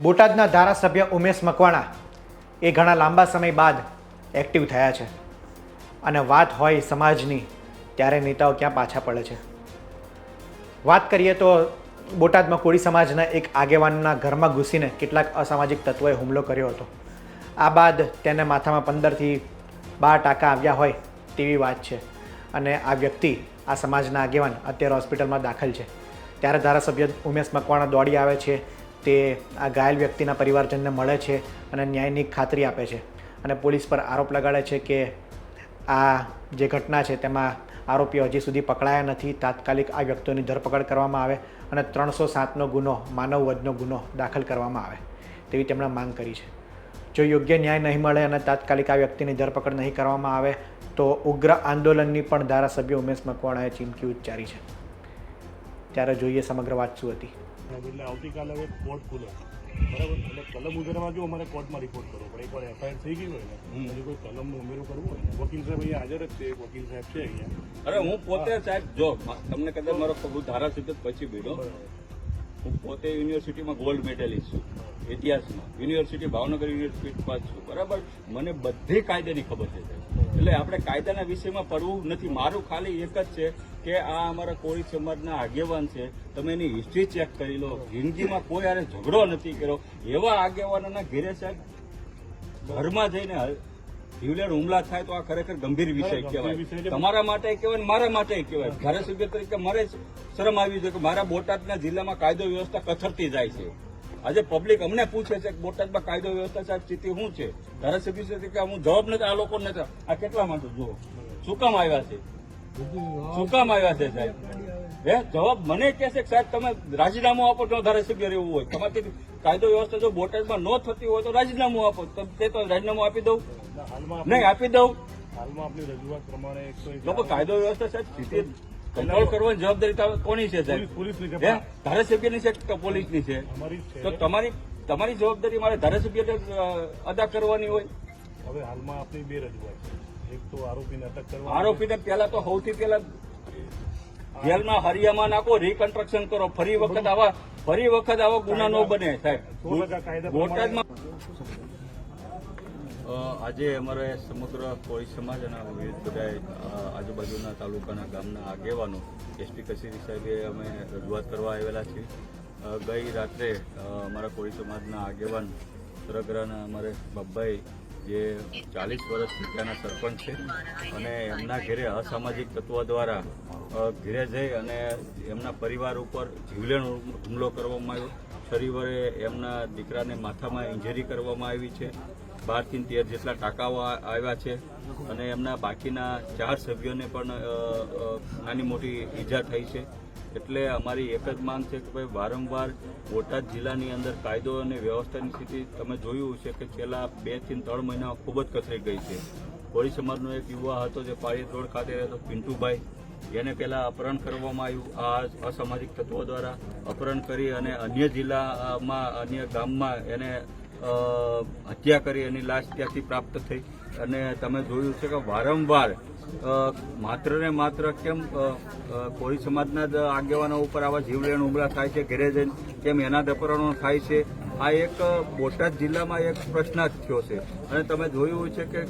બોટાદના ધારાસભ્ય ઉમેશ મકવાણા એ ઘણા લાંબા સમય બાદ એક્ટિવ થયા છે. અને વાત હોય સમાજની, ત્યારે નેતાઓ ક્યાં પાછા પડે છે? વાત કરીએ તો બોટાદમાં કોળી સમાજના એક આગેવાનના ઘરમાં ઘૂસીને કેટલાક અસામાજિક તત્વોએ હુમલો કર્યો હતો. આ બાદ તેને માથામાં પંદરથી બાર ટાંકા આવ્યા હોય તેવી વાત છે. અને આ વ્યક્તિ, આ સમાજના આગેવાન અત્યારે હોસ્પિટલમાં દાખલ છે. ત્યારે ધારાસભ્ય ઉમેશ મકવાણા દોડી આવે છે તે આ ઘાયલ વ્યક્તિના પરિવારજનને મળે છે અને ન્યાયની ખાતરી આપે છે. અને પોલીસ પર આરોપ લગાડે છે કે આ જે ઘટના છે તેમાં આરોપીઓ હજી સુધી પકડાયા નથી. તાત્કાલિક આ વ્યક્તિઓની ધરપકડ કરવામાં આવે અને ત્રણસો સાતનો ગુનો, માનવ વધનો ગુનો દાખલ કરવામાં આવે તેવી તેમણે માંગ કરી છે. જો યોગ્ય ન્યાય નહીં મળે અને તાત્કાલિક આ વ્યક્તિની ધરપકડ નહીં કરવામાં આવે તો ઉગ્ર આંદોલનની પણ ધારાસભ્ય ઉમેશ મકવાણાએ ચીમકી ઉચ્ચારી છે. ત્યારે જોઈએ સમગ્ર વાત શું હતી. એટલે આવતીકાલે હવે કોર્ટ ખુલે બરાબર? એટલે કલમ ઉમેરવા જો અમારે કોર્ટમાં રિપોર્ટ કરવો પડે. એકવાર એફઆઈઆર થઈ ગઈ હોય ને હજી કોઈ કલમનું ઉમેરો કરવું હોય ને વકીલ સાહેબ અહીંયા હાજર જ છે. વકીલ સાહેબ છે અહીંયા. અરે હું પોતે સાહેબ જો તમને કદાચ મારો ધારાસભ્ય જ પછી બીડો હું પોતે યુનિવર્સિટીમાં ગોલ્ડ મેડલિસ્ટ છું. ઇતિહાસમાં યુનિવર્સિટી ભાવનગર યુનિવર્સિટીમાં છું. બરાબર? મને બધી કાયદાની ખબર છે એટલે આપણે કાયદાના વિષયમાં પડવું નથી. મારું ખાલી એક જ છે કે આ અમારા કોળી સમાજના આગેવાન છે. તમે એની હિસ્ટ્રી ચેક કરી લો. જિંદગીમાં કોઈ આને ઝઘડો નથી કર્યો. એવા આગેવાનોના ઘેરે સાહેબ ઘરમાં જઈને જીવલેણ હુમલા થાય તો આ ખરેખર ગંભીર વિષય કહેવાય. તમારા માટે કહેવાય મારા માટે કહેવાય. ધારાસભ્ય તરીકે મારે શરમ આવી છે કે મારા બોટાદના જિલ્લામાં કાયદો વ્યવસ્થા કથરતી જાય છે. આજે પબ્લિક અમને પૂછે છે કે બોટાદમાં કાયદો વ્યવસ્થા સાહેબ સ્થિતિ શું છે? ધારાસભ્ય તરીકે હું જવાબ નથી આ લોકો નથી. આ કેટલા માટે જુઓ? શું કામ આવ્યા છે? શું કામ આવ્યા છે સાહેબ? હે જવાબ મને કે છે કે સાહેબ તમે રાજીનામું આપો તો ધારાસભ્ય રહેવું હોય. તમારાથી કાયદો વ્યવસ્થા જો બોટાદમાં ન થતી હોય તો રાજીનામું આપો. તો તે તો રાજીનામું આપી દઉં? નહીં આપી દઉં? હાલમાં આપની રજૂઆત પ્રમાણે લોકો કાયદો વ્યવસ્થા સાહેબ સ્થિતિ કંટ્રોલ કરવાની જવાબદારી કોની છે સાહેબ? પોલીસની ધારાસભ્યની છે કે પોલીસની છે? તો તમારી તમારી જવાબદારી મારે ધારાસભ્યને અદા કરવાની હોય? હવે હાલમાં આપણી બે રજૂઆત છે. એક તો આરોપીને અટક કરવા આરોપીને પહેલા તો સૌથી પહેલા જેલમાં હરિયામાં નાખો રિકન્સ્ટ્રક્શન કરો. ફરી વખત આવા ફરી વખત આવા ગુના ન બને સાહેબ. બોટાદમાં આજે અમારે સમગ્ર કોળી સમાજ અને વિવિધ બધા આજુબાજુના તાલુકાના ગામના આગેવાનો, એસપી કચેરી સાહેબે અમે રજૂઆત કરવા આવેલા છીએ. ગઈ રાત્રે અમારા કોળી સમાજના આગેવાન સરગરાના અમારે બાબાઈ જે ચાલીસ વર્ષ ત્યાંના સરપંચ છે, અને એમના ઘેરે અસામાજિક તત્વો દ્વારા ઘેરે જઈ અને એમના પરિવાર ઉપર જીવલેણ હુમલો કરવામાં આવ્યો. શરીવરે એમના દીકરાને માથામાં ઇન્જરી કરવામાં આવી છે. બારથી તેર જેટલા ટાંકાઓ આવ્યા છે અને એમના બાકીના ચાર સભ્યોને પણ નાની મોટી ઈજા થઈ છે. એટલે અમારી એક જ માંગ છે કે ભાઈ વારંવાર બોટાદ જિલ્લાની અંદર કાયદો અને વ્યવસ્થાની સ્થિતિ તમે જોયું છે કે છેલ્લા બેથી ત્રણ મહિના ખૂબ જ કથરી ગઈ છે. કોળી સમાજનો એક યુવા હતો જે પાળિયત રોડ ખાતે રહેતો પિન્ટુભાઈ. એને પહેલાં અપહરણ કરવામાં આવ્યું. આ અસામાજિક તત્વો દ્વારા અપહરણ કરી અને અન્ય જિલ્લામાં, અન્ય ગામમાં એને હત્યા કરી એની લાશ ત્યાંથી પ્રાપ્ત થઈ. અને તમે જોયું છે કે વારંવાર માત્ર ને માત્ર કેમ અ, સમાજના જ આગેવાનો ઉપર આવા જીવલેણ હુમલા થાય છે ઘેરે જઈને? કેમ એના જ અપહરણો થાય છે? આ એક બોટાદ જિલ્લામાં એક પ્રશ્ન જ થયો છે. અને તમે જોયું છે કે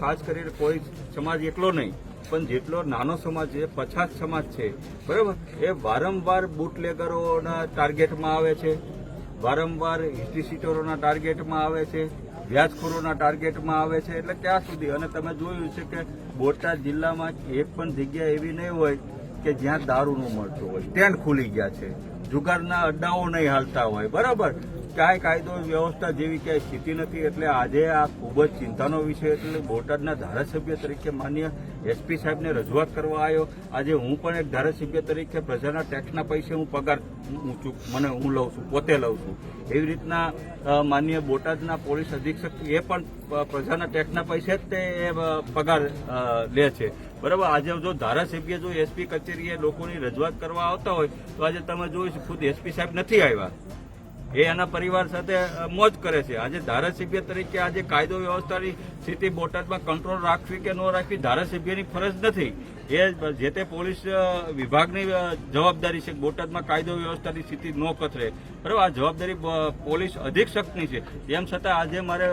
ખાસ કરીને કોઈ સમાજ એકલો નહીં પણ જેટલો નાનો સમાજ છે પછાત સમાજ છે. બરાબર? એ વારંવાર બુટલેગરોના ટાર્ગેટમાં આવે છે. વારંવાર હિસ્ટ્રી સીટરોના ટાર્ગેટમાં આવે છે, વ્યાજખોરોના ટાર્ગેટમાં આવે છે, એટલે ક્યાં સુધી. અને તમે જોયું છે કે બોટાદ જિલ્લામાં એક પણ જગ્યા એવી નહીં હોય કે જ્યાં દારૂ ન મળતું હોય. સ્ટેન્ડ ખુલી ગયા છે. જુગારના અડ્ડાઓ નહીં હાલતા હોય. બરાબર? કાંઈ કાયદો વ્યવસ્થા જેવી ક્યાંય સ્થિતિ નથી એટલે આજે આ ખૂબ જ ચિંતાનો વિષય એટલે બોટાદના ધારાસભ્ય તરીકે માન્ય એસપી સાહેબને રજૂઆત કરવા આવ્યો. આજે હું પણ એક ધારાસભ્ય તરીકે પ્રજાના ટેક્સના પૈસે હું પગાર ઊંચું મને હું લઉં છું, પોતે લઉં છું. એવી રીતના માન્ય બોટાદના પોલીસ અધિક્ષક એ પણ પ્રજાના ટેક્સના પૈસે જ તે પગાર લે છે. બરાબર? આજે જો ધારાસભ્ય, જો એસપી કચેરીએ લોકોની રજૂઆત કરવા આવતા હોય, તો આજે તમે જોયું ખુદ એસપી સાહેબ નથી આવ્યા. એ એના પરિવાર સાથે મોજ કરે છે. આજે ધારાસભ્ય તરીકે આજે કાયદો વ્યવસ્થાની સ્થિતિ બોટાદમાં કંટ્રોલ રાખવી કે ન રાખવી ધારાસભ્યની ફરજ નથી. એ જે તે પોલીસ વિભાગની જવાબદારી છે, બોટાદમાં કાયદો વ્યવસ્થાની સ્થિતિ ન કથરે બરાબર, આ જવાબદારી પોલીસ અધિક્ષકની છે. તેમ છતાં આજે મારે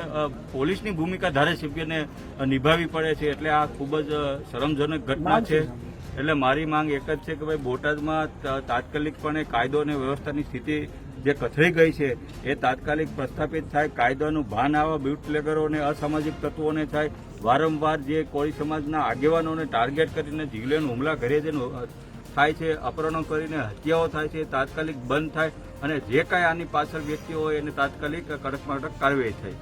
પોલીસની ભૂમિકા ધારાસભ્યને નિભાવવી પડે છે. એટલે આ ખૂબ જ શરમજનક ઘટના છે. એટલે મારી માંગ એક જ છે કે ભાઈ બોટાદમાં તાત્કાલિકપણે કાયદો અને વ્યવસ્થાની સ્થિતિ જે કથળી ગઈ છે, એ તાત્કાલિક પ્રસ્થાપિત થાય, કાયદાનું ભાન આવા બ્યુટલેગરોને અસામાજિક તત્વોને થાય, વારંવાર જે કોળી સમાજના આગેવાનોને ટાર્ગેટ કરીને જીવલેણ હુમલા ઘરે જઈને થાય છે, અપહરણો કરીને હત્યાઓ થાય છે, તાત્કાલિક બંધ થાય અને જે કાંઈ આની પાછળ વ્યક્તિઓ હોય એને તાત્કાલિક કડકમાં કડક કાર્યવાહી થાય.